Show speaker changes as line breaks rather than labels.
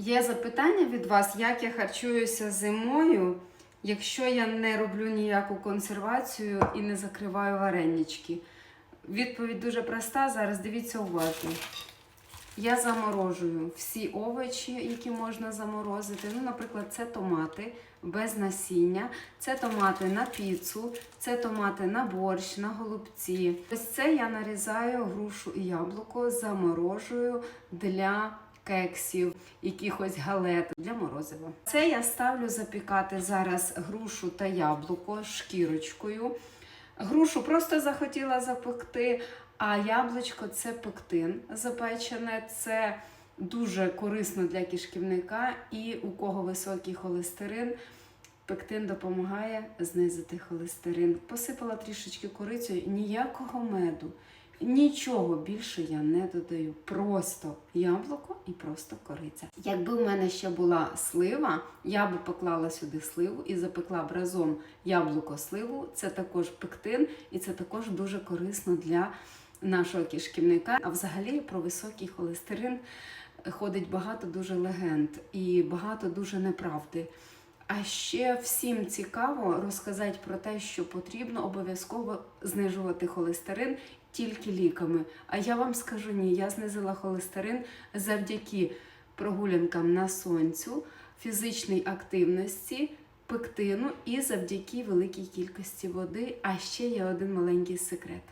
Є запитання від вас, як я харчуюся зимою, якщо я не роблю ніяку консервацію і не закриваю варенички. Відповідь дуже проста. Зараз дивіться уважно. Я заморожую всі овочі, які можна заморозити. Ну, наприклад, це томати без насіння, це томати на піцу, це томати на борщ, на голубці. Ось це я нарізаю грушу і яблуко, заморожую для кексів, якихось галет для морозива. Це я ставлю запікати зараз грушу та яблуко шкірочкою. Грушу просто захотіла запекти, а яблучко це пектин запечене. Це дуже корисно для кишківника, і у кого високий холестерин. Пектин допомагає знизити холестерин. Посипала трішечки корицею, ніякого меду, нічого більше я не додаю. Просто яблуко і просто кориця. Якби в мене ще була слива, я би поклала сюди сливу і запекла б разом яблуко сливу. Це також пектин, і це також дуже корисно для нашого кишківника. А взагалі про високий холестерин ходить багато дуже легенд і багато дуже неправди. А ще всім цікаво розказати про те, що потрібно обов'язково знижувати холестерин тільки ліками. А я вам скажу ні, я знизила холестерин завдяки прогулянкам на сонцю, фізичній активності, пектину і завдяки великій кількості води. А ще є один маленький секрет.